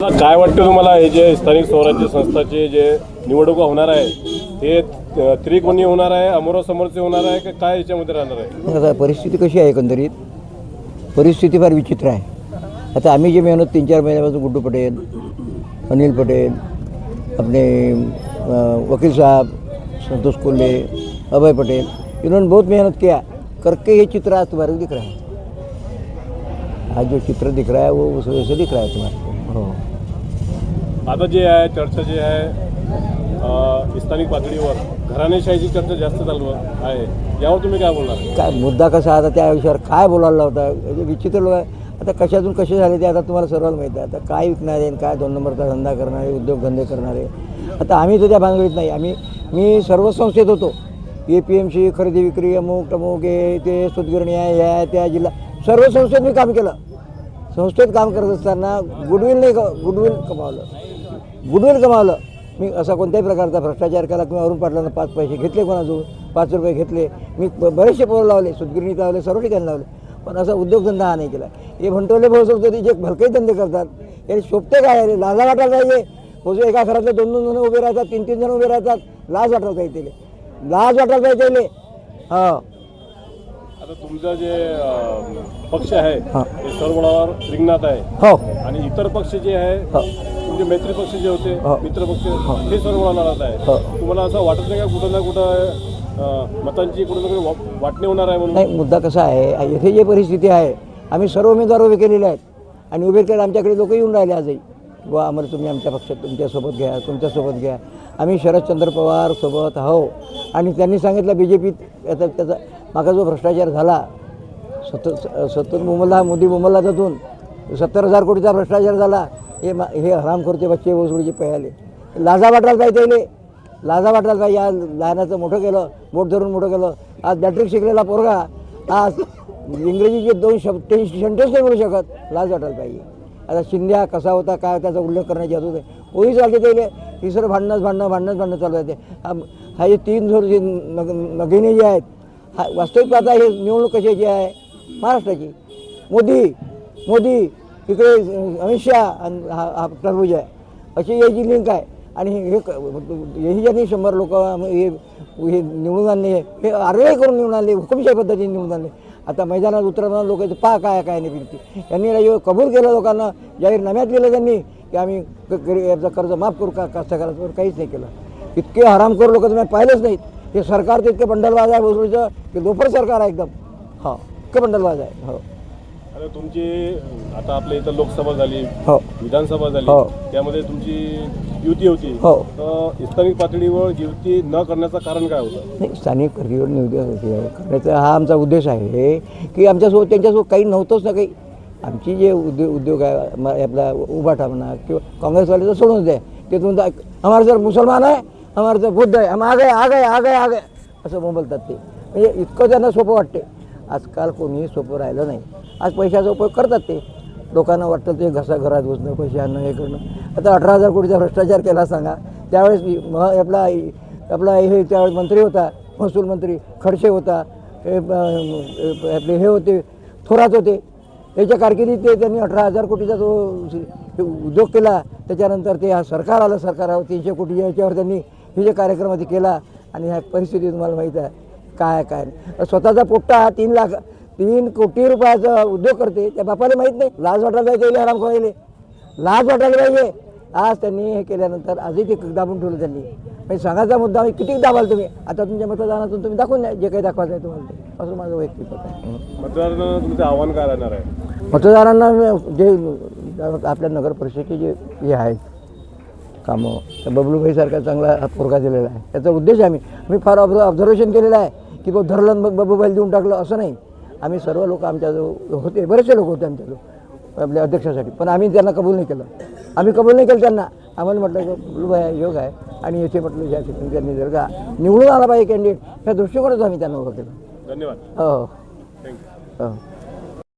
काय वाटतं तुम्हाला? हे जे स्थानिक स्वराज्य संस्थाचे जे निवडणुका होणार आहे हे त्रिकोणी होणार आहे अमोरासमोरचे होणार आहे का काय याच्यामध्ये राहणार आहे? आता परिस्थिती कशी आहे एकंदरीत? परिस्थिती फार विचित्र आहे. आता आम्ही जे मेहनत तीन चार महिन्यापासून गुड्डू पटेल अनिल पटेल अपने अ, वकील साहब संतोष कोल्हे अभय पटेल इन्होंने बहुत मेहनत किया. करके ये चित्र आज तुम्हारे दिख रहा है. आज जो चित्र दिख रहा है वो उस वजह से दिख रहा है तुम्हारे हो. आता जे आहे चर्चा जे आहे स्थानिक पातळीवर घराणेशाहीची चर्चा जास्त चालू आहे. यावर तुम्ही काय बोलणार? काय मुद्दा कसा आता त्या विषयावर काय बोलायला होता? म्हणजे विचित्र लोक आहे. आता कशातून कसे झाले ते आता तुम्हाला सर्वांना माहीत आहे. आता काय विकणारे आणि काय दोन नंबरचा धंदा करणारे उद्योगधंदे करणारे? आता आम्ही तर त्या भानगडीत नाही. आम्ही मी सर्व संस्थेत होतो. ए पी एम सी खरेदी विक्री अमुक टमुक हे ते सुतगिरणी आहे ह्या त्या जिल्हा. सर्व संस्थेत मी काम केलं. संस्थेत काम करत असताना गुडविल नाही गुडविल कमावलं. गुडविल कमावलं मी असा कोणत्याही प्रकारचा भ्रष्टाचार केला किंवा अरुण पाटलांना पाच पैसे घेतले कोणाजवळ पाच रुपये घेतले मी बरेचसे पोरं लावले सुतगिरणीत लावले सर्व ठिकाणी लावले. पण असा उद्योगधंदा हा नाही केला. हे भंटवले भाऊ होते जे भलकेही धंदे करतात हे शोभते काय? आहे? लाजा वाटायला पाहिजे भाऊ एका घरातले दोन दोन जण उभे राहतात तीन तीन जण उभे राहतात. लाज वाटायला पाहिजे. त्याले. लाज वाटायला पाहिजे. त्याले. हा. आता तुमचा जे पक्ष आहे हा. ते सर्वळावर रिंगणात आहे. हो. आणि इतर पक्ष जे आहे हो. तुमचे मैत्री पक्ष जे होते हो. मित्र पक्ष ते सर्वळाला राहत आहे? हो. तुम्हाला असं वाटत नाही का कुठं ना कुठं मतांची कुठं ना कुठं वाटणी होणार आहे म्हणून? नाही मुद्दा कसा आहे येथे जे परिस्थिती आहे आम्ही सर्व उमेदवार उभे केलेले आहेत. आणि उभे केले आमच्याकडे लोक येऊन राहिले आजही. वा आम्हाला तुम्ही आमच्या पक्षात तुमच्यासोबत घ्या तुमच्यासोबत घ्या. आम्ही शरदचंद्र पवार सोबत हो आणि त्यांनी सांगितलं बी जे पीत याचा त्याचा मागा जो भ्रष्टाचार झाला सतत सतत मुंबईला मोदी मुंबईला जातून सत्तर हजार कोटीचा भ्रष्टाचार झाला. हे मा हे हरामखोरचे बच्चे वसुलीचे पयाले. लाजा वाटायला पाहिजे त्याले. लाजा वाटायला पाहिजे आज लहानाचं मोठं केलं बोट धरून मोठं केलं. आज बॅटरी शिकलेला पोरगा आज इंग्रजीचे दोन शब्द ते सेंटेन्स नाही बोलू शकत. लाज वाटायला पाहिजे. आता शिंद्या कसा होता काय त्याचा उल्लेख करण्याची हरकत आहे पोलीस वाटते त्याले. तिसरं भांडणंच भांडणं भांडणंच भांडणं चालू आहे हा हा हे तीन झोर जे नग नगिने जे आहेत हा वास्तविक पाहता हे निवडणूक कशाची आहे? महाराष्ट्राची. मोदी मोदी इकडे अमित शहा आणि हा हा टरबूज आहे अशी याची लिंक आहे. आणि हे क- हेही ज्यांनी शंभर लोक हे हे निवडून आणले हे आर्वे करून निवडून आणले हुकुमशाही पद्धतीने निवडून आणले. आता मैदानात उतरताना लोक पा काय काय नाही फिरते. यांनी कबूल केलं लोकांना जाहीर नम्यात केलं त्यांनी की आम्ही क- याचं कर्ज माफ करू का कास्तकाराचं काहीच नाही केलं. इतके हरामखोर लोक तुम्ही पाहिलेच नाहीत. हे सरकार तर इतके बंडलबाज आहे भोसडीचं की दोपर सरकार आहे एकदम. हां इतकं बंडलबाज आहे हो. आता तुमची आता आपल्या इथं लोकसभा झाली हो. विधानसभा झाली हो. त्यामध्ये तुमची युती होती. हो. तर स्थानिक पातळीवर युती न करण्याचं कारण काय होतं? नाही स्थानिक पातळीवर निवडून करण्याचा हा आमचा उद्देश आहे. की आमच्यासोबत त्यांच्यासोबत काही नव्हतंच ना काही. आमची जे उद्योग उद्योग आहे म- आपला उभाटा म्हणा किंवा काँग्रेसवाले तर सोडून द्या. ते तुमचा हमारा सर मुसलमान आहे हमारा सर बुद्ध आहे हम आ गए आ गए आ गए आ गए. असं बोलतात ते. म्हणजे इतकं त्यांना सोपं वाटते आजकाल कोणीही सोपं राहिलं नाही. आज पैशाचा उपयोग करतात ते. लोकांना वाटतं ते घसा घरात घुसणं पैसे आणणं हे करणं. आता अठरा हजार कोटीचा भ्रष्टाचार केला सांगा. त्यावेळेस म- आपला आपला हे त्यावेळेस मंत्री होता महसूल मंत्री खडसे होता हे आपले हे होते थोरात होते. त्याच्या कारकिर्दीत ते त्यांनी अठरा हजार कोटीचा जो उद्योग केला त्याच्यानंतर ते हा सरकार आलं सरकारावर तीनशे कोटी याच्यावर त्यांनी हे जे कार्यक्रम ते केला आणि ह्या परिस्थिती तुम्हाला माहीत आहे काय काय नाही. स्वतःचा पोट्टा हा तीन लाख तीन कोटी रुपयाचा उद्योग करते. त्या बापाला माहीत नाही. लाज वाटायला पाहिजे आराम करायले लाज वाटायला पाहिजे. आज त्यांनी हे केल्यानंतर आजही ते दाबून ठेवलं त्यांनी. म्हणजे सांगायचा मुद्दा आम्ही किती दाबाल तुम्ही? आता तुमच्या मतदानातून तुम्ही दाखवून द्या. जे काही दाखवायचं आहे तुम्हाला ते. असं माझं वैयक्तिक मत आहे. मतदारांना तुमचं आव्हान काय राहणार आहे? मतदारांना जे आपल्या नगर परिषदेचे जे हे आहेत कामं त्या बबलूभाईसारखा चांगला पोरगा दिलेला आहे. त्याचा उद्देश आम्ही. मी फार ऑब्झ ऑब्झर्वेशन केलेलं आहे की बा धरलं बबूभाई देऊन टाकलं असं नाही. आम्ही सर्व लोक आमच्याजवळ होते बरेचसे लोक होते आमच्याजवळ आपल्या अध्यक्षासाठी. पण आम्ही त्यांना कबूल नाही केलं. आम्ही कबूल नाही केलं त्यांना. आम्हाला म्हटलं की बबलूभाई योग आहे आणि याचे म्हटलं ज्या ठिकाणी त्यांनी जर का निवडून आला पाहिजे कॅन्डिडेट ह्या दृष्टिकोनातून आम्ही त्यांना उभं केलं. धन्यवाद. हो. थँक्यू हो.